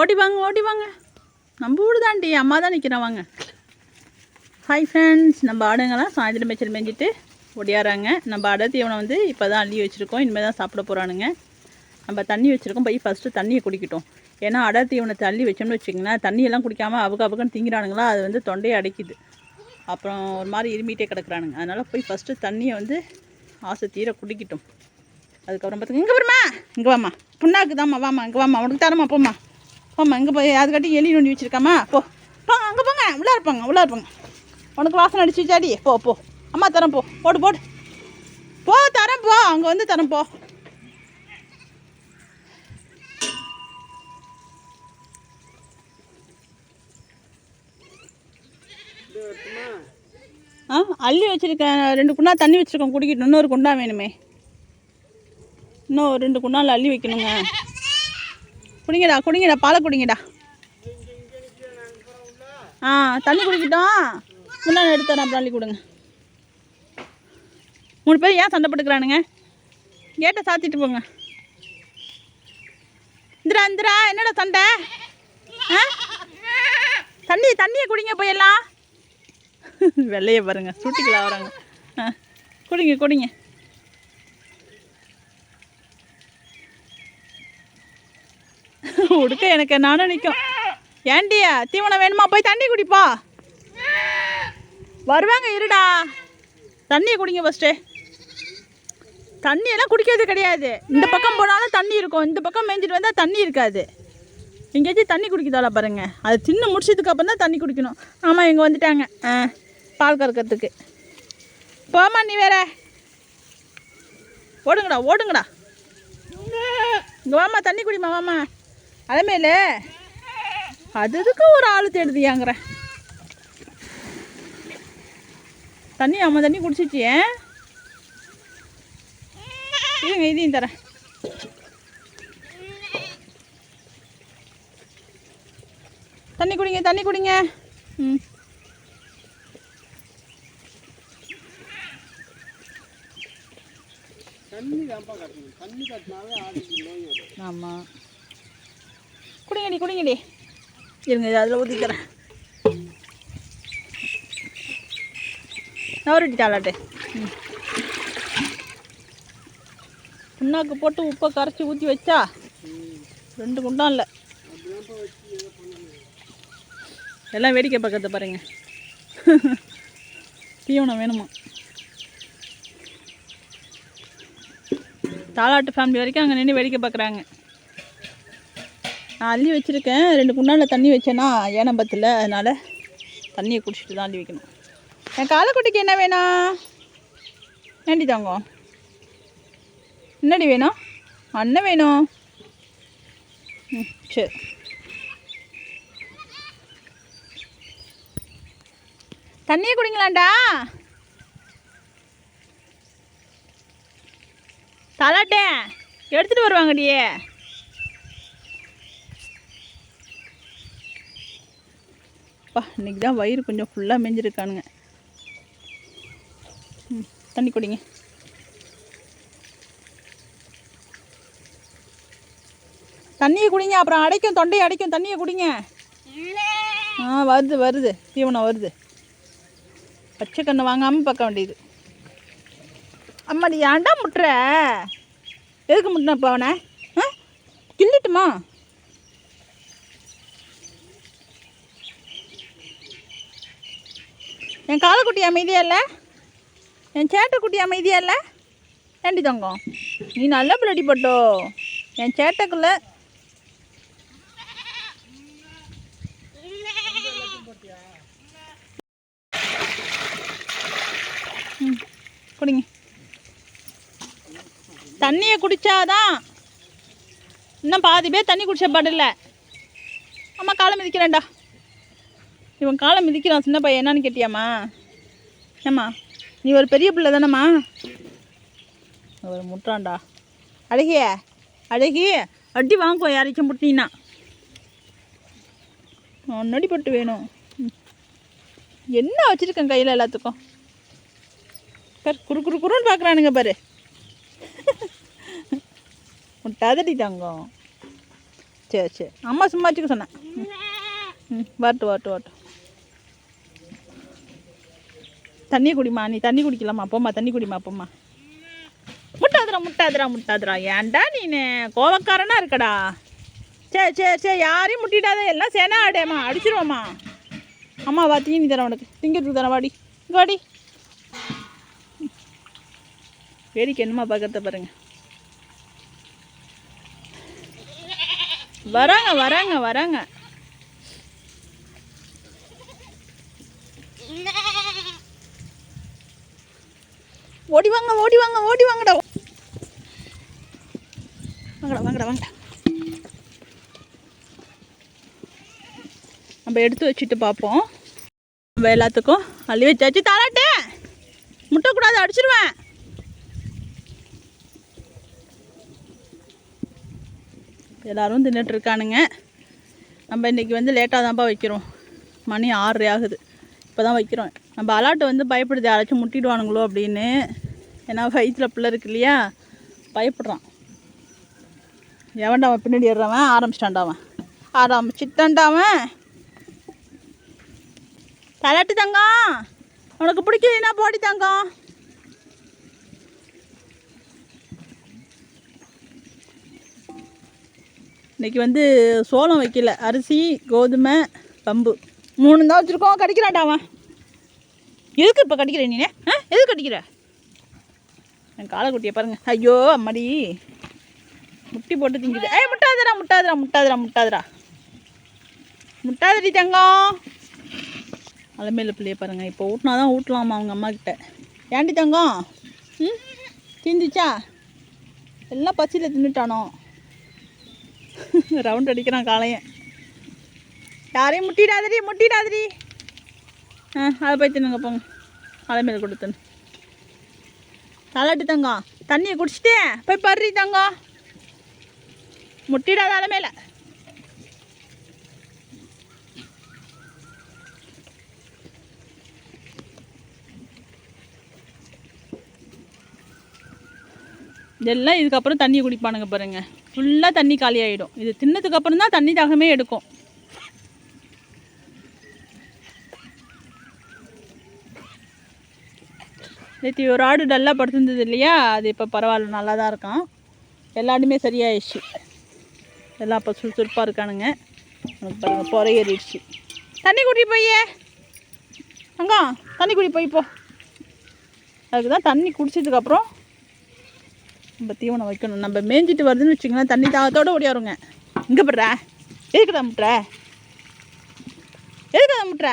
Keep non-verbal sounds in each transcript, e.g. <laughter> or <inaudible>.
ஓடி வாங்க ஓடி வாங்க. நம்ம வீடு தாண்டி அம்மா தான் நிற்கிறேன் வாங்க. ஹாய் ஃப்ரெண்ட்ஸ் நம்ம ஆடுங்கெல்லாம் சாயந்தரம் மேய்ச்சல் மேய்ஞ்சிட்டு ஒடியாறாங்க நம்ம அடை தீவனம் வந்து இப்போ தான் அள்ளி வச்சுருக்கோம். இனிமேல் தான் சாப்பிட போகிறானுங்க நம்ம தண்ணி வச்சுருக்கோம். போய் ஃபஸ்ட்டு தண்ணியை குடிக்கட்டும். ஏன்னா அடை தீவனத்தை அள்ளி வச்சோம்னு வச்சிங்களேன் தண்ணியெல்லாம் குடிக்காமல் அவுக அவுகன்னு திங்கிறானுங்களா? அது வந்து தொண்டையை அடைக்குது. அப்புறம் ஒரு மாதிரி இருமிட்டே கிடக்குறானுங்க. அதனால் போய் ஃபஸ்ட்டு தண்ணியை வந்து ஆசை தீர குடிக்கட்டும். அதுக்கப்புறம் பார்த்துங்க இங்கே வருமா இங்கே வாம்மா. புண்ணாக்கு தாம்மா வாம்மா இங்கே வாம்மா. உனக்கு தரமா போம்மா. போம்மா இங்கே போய் அதுக்காட்டி எலி நோண்டி வச்சிருக்காம்மா. போ. போங்க அங்கே போங்க. உள்ளே இருப்பாங்க உள்ளே இருப்பாங்க. உனக்கு வாசனை அடிச்சு வச்சாடி. போ போ. அம்மா தரேன் போ. போடு போடு. போ தரேன் போ. அங்கே வந்து தரேன் போ. ஆ அள்ளி வச்சுருக்கேன். ரெண்டு குண்டா தண்ணி வச்சுருக்கோம் குடிக்கணும் இன்னொரு குண்டா வேணுமே. இன்னும் ஒரு ரெண்டு குண்டாவில் அள்ளி வைக்கணுங்க. குடிங்கடா குடிங்கடா பாலை குடிங்கடா. ஆ தண்ணி குடிக்கட்டும் முன்னாடி எடுத்து தரேன் அப்புறம் கொடுங்க. மூணு பேர் ஏன் சண்டை போட்டுக்கிறானுங்க? கேட்டை சாத்திட்டு போங்க. இந்திரா இந்திரா என்னடா சண்டை? ஆ? தண்ணி தண்ணியை குடிங்க போயெல்லாம் வெள்ளையை பாருங்கள் சுட்டிக்கலாம் வராங்க. ஆ குடிங்க குடிங்க. கொடுக்க எனக்கு நானும் நிற்கும் ஏண்டியா தீவனம் வேணுமா? போய் தண்ணி குடிப்பா. வருவாங்க இருடா. தண்ணியை குடிங்க ஃபஸ்ட்டு தண்ணியெல்லாம் குடிக்கிறது கிடையாது. இந்த பக்கம் போனாலும் தண்ணி இருக்கும். இந்த பக்கம் மேய்ஞ்சிட்டு வந்தால் தண்ணி இருக்காது. எங்கேயாச்சும் தண்ணி குடிக்குதால பாருங்க. அது தின்னு முடிச்சதுக்கு அப்புறம் தான் தண்ணி குடிக்கணும். ஆமாம் இங்கே வந்துட்டாங்க. ஆ பால் கறக்கிறதுக்கு. போமா நீ வேற. ஓடுங்கடா ஓடுங்கடா. இங்கே வாமா தண்ணி குடிமா வாம்மா. அலமேல. அது எதுக்கு ஒரு ஆள் தேடுதியாங்கிறேன் தண்ணி அம்மா தண்ணி குடிச்சிச்சு ஏன் இருங்க இதையும் தரேன். தண்ணி குடிங்க தண்ணி குடிங்க. ம். தண்ணி தான்ப்பா கட்டணும். தண்ணி கட்டினாவே ஆடுக்கு நோய் வரும். ஆமாம் குடிங்கடி குடிங்கடி இருங்க அதில் ஊற்றிக்கிறேன் நவரட்டி தாளாட்டு. ம். புண்ணாக்கு போட்டு உப்பை கரைச்சி ஊற்றி வச்சா ரெண்டு குண்டான் இல்லை. எல்லாம் வேடிக்கை பக்கத்தை பாருங்க. <laughs> தீவனம் வேணுமா? தாலாட்டு ஃபேமிலி வரைக்கும் அங்கே நின்று வேடிக்கை பார்க்குறாங்க நான் அள்ளி வச்சுருக்கேன். ரெண்டு குண்டானில் தண்ணி வச்சேன்னா ஏனம்பத்தில். அதனால் தண்ணியை குடிச்சிட்டு தான் அள்ளி வைக்கணும். என் காலக்குட்டிக்கு என்ன வேணும்? ஏண்டி தாங்க என்னடி வேணும்? அண்ணன் வேணும். ம் சரி. தண்ணியை குடிங்களாண்டா? தலாட்டேன். எடுத்துகிட்டு வருவாங்கடியே. அப்பா இன்னைக்கு தான் வயிறு கொஞ்சம் ஃபுல்லாக மெஞ்சிருக்கானுங்க. ம் தண்ணி குடிங்க. தண்ணியை குடிங்க அப்புறம் அடைக்கும் தொண்டையை அடைக்கும் தண்ணியை குடிங்க. ஆ வருது வருது. தீவனம் வருது. பச்சை கண்ணு வாங்காமல் பார்க்க வேண்டியது. அம்மா நீ ஏன்டா முட்டுற? எதுக்கு முட்டின இப்போ அவனை? ஆ? கிள்ளிட்டுமா? என் காலக்குட்டி அமைதியா இல்லை? என் சேட்டைக்குட்டி அமைதியா இல்லை? ஏண்டி தங்கம்? நீ நல்ல பிள்ளடி பட்டோ. என் சேட்டைக்குள்ள ம் குடிங்க. தண்ணியை குடித்தாதான் இன்னும் பாதி பேர் தண்ணி குடிச்ச பாடில்ல அம்மா காலம் மிதிக்கிறேன்டா. இவன் காலை மிதிக்கிறான் சின்ன பையன். என்னன்னு கேட்டியாம்மா? ஏம்மா நீ ஒரு பெரிய பிள்ளை தானேம்மா? ஒரு முட்டான்டா அழகிய அழகி அடி வாங்குவோம் யாரைக்கும் முட்டினா முன்னாடி பட்டு வேணும். ம். என்ன வச்சுருக்கேன் கையில் எல்லாத்துக்கும்? பாரு குறு குறு குறுன்னு பார்க்குறானுங்க பாரு. முட்டாதடி தங்கம். சரி சரி. அம்மா சும்மா வச்சுக்க சொன்னேன். ம். ம் வரட்டு வரட்டு தண்ணி குடிமா நீ தண்ணி குடிக்கலாமா? போம்மா தண்ணி குடிமா போம்மா. முட்டாதுரா முட்டாதுரா முட்டாதுரா ஏன்டா நீ கோவக்காரனா இருக்கடா. சரி சரி சரி யாரையும் முட்டிடாத. எல்லாம் சேனா ஆடேம்மா அடிச்சிருவோம்மா. அம்மா வா தீனி தரேன் உனக்கு. திங்கிறதுக்கு தரேன் வாடி. இங்கே வாடி. வேடிக்கை என்னமா பக்கத்தை பாருங்க. வராங்க வராங்க வராங்க. ஓடி வாங்க ஓடி வாங்க ஓடி வாங்கடா. வாங்கடா வாங்கடா வாங்கடா. நம்ம எடுத்து வச்சுட்டு பார்ப்போம். நம்ம எல்லாத்துக்கும் அள்ளி வச்சாச்சு. தாளாட்டு முட்டக்கூடாது அடிச்சிருவேன். எல்லாரும் தின்னுட்டுருக்கானுங்க நம்ம இன்றைக்கி வந்து லேட்டாக தான்ப்பா வைக்கிறோம். மணி ஆறரை ஆகுது இப்போ தான் வைக்கிறோம். நம்ம அலாட்டு வந்து பயப்படுது யாராச்சும் முட்டிடுவானுங்களோ அப்படின்னு. ஏன்னா வயிற்றில் பிள்ளை இருக்கு இல்லையா? பயப்படுறான். எவன்டா அவன் பின்னாடி ஏறுறவன்? ஆரம்பிச்சிட்டான்டா அவன். ஆரம்பிச்சிட்டான்டா அவன். தலாட்டு தங்கம். உனக்கு பிடிக்கலனா போடி தங்கம். இன்னைக்கு வந்து சோளம் வைக்கல. அரிசி கோதுமை கம்பு மூணு தான் வச்சுருக்கோம். கடிக்கிறான்டா அவன். எதுக்கு இப்போ கடிக்கிற நீ ஆ? எதுக்கு கடிக்கிற என் காலைக்குட்டியை பாருங்க. ஐயோ அம்மாடி. முட்டி போட்டு திங்குது ஏ முட்டாதரா முட்டாதரா முட்டாதரா முட்டாதரா முட்டாதடி தங்கம். அலமேல பிள்ளைய பாருங்க. இப்போ ஊட்டினா தான் ஊட்டலாமா அவங்க அம்மா கிட்ட? ஏண்டி தங்கம்? ம்? திந்துச்சா? எல்லாம் பச்சியில் தின்னுட்டானோ? <laughs> ரவுண்ட் அடிக்கிறான் காலையன் யாரையும் முட்டிடாதடி முட்டிடாதடி. அதை போய் தின்னுங்க போங்க. அலமேல கொடுத்துன்னு தலாட்டு தங்கம். தண்ணியை குடிச்சிட்டே போய் பறி தங்கம். முட்டிடாத அலைமையில் இதெல்லாம் இதுக்கப்புறம் தண்ணி குடிப்பானுங்க பாருங்கள் ஃபுல்லாக தண்ணி காலி ஆகிடும் இது தின்னதுக்கப்புறம் தான் தண்ணி தாகமே எடுக்கும். நேற்று ஒரு ஆடு டல்லாக படுத்திருந்தது இல்லையா? அது இப்போ பரவாயில்ல நல்லா தான் இருக்கான் எல்லாருமே சரியாயிடுச்சு. எல்லாம் இப்போ சுறுசுறுப்பாக இருக்கானுங்க. பாருங்கள் புறையேறிடுச்சு ஏறிடுச்சு. தண்ணி குடி போய். அங்கா தண்ணி குடி போய் போ. அதுக்கு தான் தண்ணி குடிச்சதுக்கப்புறம் நம்ம தீவனம் வைக்கணும். நம்ம மேய்ஞ்சிட்டு வருதுன்னு வச்சுங்களேன் தண்ணி தாகத்தோட ஓடியாருங்க இங்கே போடுற. எதுக்குடா முட்டுற? எதுக்குடா முட்டுற?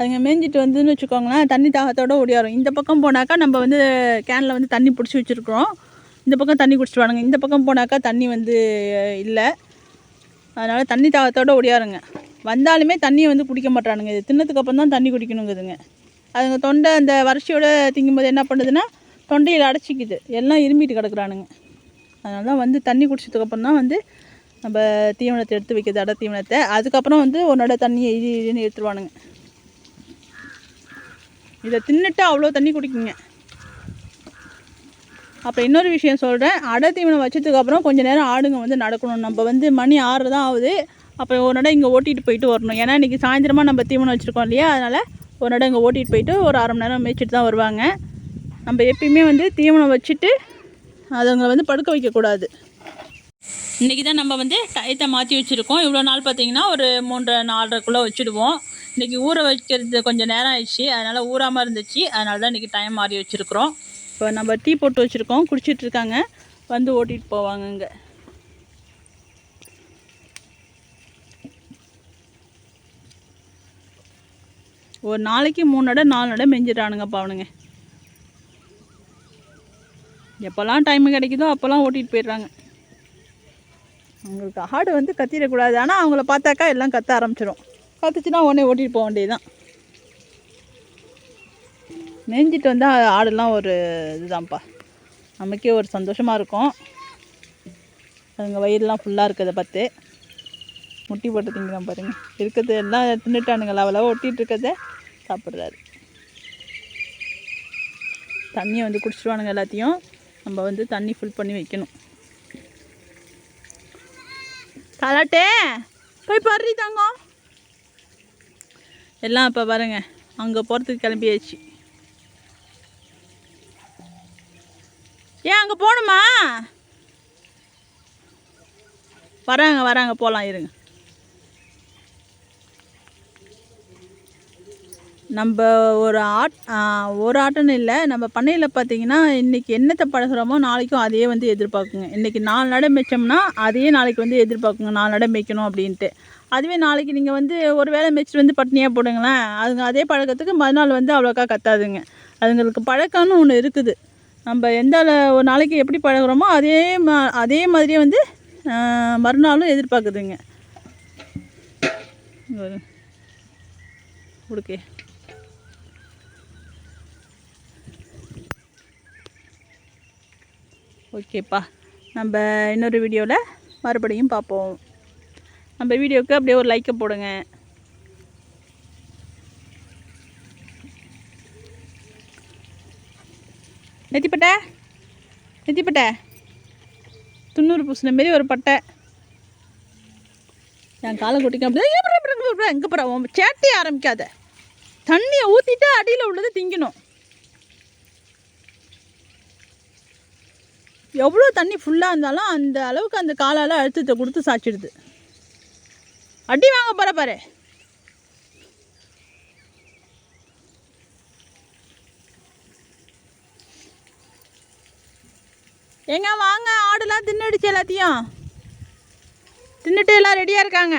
அதுங்க மேய்ஞ்சிட்டு வந்துன்னு வச்சுக்கோங்களேன் தண்ணி தாகத்தோடு ஓடியாரும். இந்த பக்கம் போனாக்கா நம்ம வந்து கேனில் வந்து தண்ணி பிடிச்சி வச்சுருக்குறோம். இந்த பக்கம் தண்ணி குடிச்சிட்டு வானுங்க இந்த பக்கம் போனாக்கா தண்ணி வந்து இல்லை. அதனால் தண்ணி தாகத்தோடு ஓடியாருங்க. வந்தாலுமே தண்ணியை வந்து குடிக்க மாட்டானுங்க இது தின்னதுக்கு அப்புறம் தான் தண்ணி குடிக்கணுங்குதுங்க. அதுங்க தொண்டை அந்த வறட்சியோட திங்கும்போது என்ன பண்ணுதுன்னா தொண்டையில் அடைச்சிக்குது. எல்லாம் இரும்பிட்டு கிடக்குறானுங்க. அதனால தான் வந்து தண்ணி குடிச்சதுக்கப்புறம் தான் வந்து நம்ம தீவனத்தை எடுத்து வைக்கிறது அடை தீவனத்தை. அதுக்கப்புறம் வந்து உன்னோட தண்ணியை இது இதுன்னு எடுத்துருவானுங்க. இதை தின்னுட்டு அவ்வளோ தண்ணி குடிக்குங்க. அப்புறம் இன்னொரு விஷயம் சொல்கிறேன் அடை தீவனம் வச்சதுக்கப்புறம் கொஞ்சம் நேரம் ஆடுங்க வந்து நடக்கணும். நம்ம வந்து மணி ஆறு தான் ஆகுது. அப்புறம் ஒரு நடம் இங்கே ஓட்டிகிட்டு போயிட்டு வரணும். ஏன்னா இன்றைக்கி சாயந்தரமாக நம்ம தீவனம் வச்சுருக்கோம் இல்லையா? அதனால் ஒரு நடம் இங்கே ஓட்டிகிட்டு போயிட்டு ஒரு அரை மணி நேரம் மேய்ச்சிட்டு தான் வருவாங்க. நம்ம எப்பயுமே வந்து தீவனம் வச்சுட்டு அதுங்களை வந்து படுக்க வைக்கக்கூடாது இன்றைக்கி தான் நம்ம வந்து டயத்தை மாற்றி வச்சுருக்கோம். இவ்வளோ நாள் பார்த்தீங்கன்னா ஒரு மூன்றரை நாலரைக்குள்ளே வச்சுடுவோம். இன்றைக்கி ஊற வைக்கிறது கொஞ்சம் நேரம் ஆயிடுச்சு. அதனால் ஊறாமல் இருந்துச்சு. அதனால தான் இன்றைக்கி டைம் மாறி வச்சுருக்குறோம். இப்போ நம்ம டீ போட்டு வச்சுருக்கோம். குடிச்சிட்ருக்காங்க வந்து ஓட்டிகிட்டு போவாங்க இங்கே. ஒரு நாளைக்கு மூணு இடம் நாலு இடம் மெஞ்சிட்டானுங்கப்பா அவனுங்க. எப்போல்லாம் டைம் கிடைக்குதோ அப்போல்லாம் ஓட்டிகிட்டு போயிடுறாங்க. அவங்களுக்கு ஆடு வந்து கத்திடக்கூடாது. ஆனால் அவங்கள பார்த்தாக்கா எல்லாம் கத்த ஆரம்பிச்சிடும் கத்துச்சுன்னா உடனே ஓட்டிகிட்டு போக வேண்டியதுதான். மேய்ஞ்சிட்டு வந்தால் ஆடுலாம் ஒரு இதுதான்ப்பா. நமக்கே ஒரு சந்தோஷமாக இருக்கும். அதுங்க வயிறுலாம் ஃபுல்லாக இருக்கிறத பார்த்து. முட்டி போட்டு திங்கலாம் பாருங்கள் இருக்கிறது எல்லாம் தின்னுட்டானுங்களா? அவ்வளோ ஒட்டிகிட்டு இருக்கிறத சாப்பிட்றாரு. தண்ணியை வந்து குடிச்சிடுவானுங்க எல்லாத்தையும். நம்ம வந்து தண்ணி ஃபுல் பண்ணி வைக்கணும். கலாட்டே போய் பறி தங்கம். எல்லாம் இப்போ பாருங்க. அங்கே போகிறதுக்கு கிளம்பியாச்சு. ஏன் அங்கே போகணுமா வராங்க வராங்க போகலாம் இருங்க. நம்ம ஒரு ஆட் ஒரு ஆட்டம்னு இல்லை நம்ம பண்ணையில் பார்த்தீங்கன்னா இன்றைக்கி என்னத்தை பழகுறோமோ நாளைக்கும் அதையே வந்து எதிர்பார்க்குங்க. இன்றைக்கி நாலு நடை மேய்ச்சோம்னா அதையே நாளைக்கு வந்து எதிர்பார்க்குங்க. நாலு நடை மேய்க்கணும் அப்படின்ட்டு. அதுவே நாளைக்கு நீங்கள் வந்து ஒரு வேளை மேய்ச்சிட்டு வந்து பட்னியாக போடுங்களேன். அதுங்க அதே பழக்கத்துக்கு மறுநாள் வந்து அவ்வளோக்கா கத்தாதுங்க. அதுங்களுக்கு பழக்கம்னு ஒன்று இருக்குது. நம்ம எந்த ஒரு நாளைக்கு எப்படி பழகுறோமோ அதே மா அதே மாதிரியே வந்து மறுநாளும் எதிர்பார்க்குதுங்க. கொடுக்கே. ஓகேப்பா. நம்ம இன்னொரு வீடியோவில் மறுபடியும் பார்ப்போம். நம்ம வீடியோவுக்கு அப்படியே ஒரு லைக்கை போடுங்க. நெத்திப்பட்டை? நெத்திப்பட்டை? துண்ணூறு பூசின மாரி ஒரு பட்டை. என் காலை கொட்டிக்க அப்படியே எங்கே போகிற உன் சேட்டையை ஆரம்பிக்காத. தண்ணியை ஊற்றிட்டு அடியில் உள்ளதை திங்கணும். எவ்வளோ தண்ணி ஃபுல்லாக இருந்தாலும் அந்த அளவுக்கு அந்த காலால் அழுத்தத்தை கொடுத்து சாச்சிடுது. அடி வாங்க போகிற பாரு. எங்க வாங்க ஆடுலாம் தின்னுடுச்சு எல்லாத்தையும். தின்னுட்டு எல்லாம் ரெடியாக இருக்காங்க.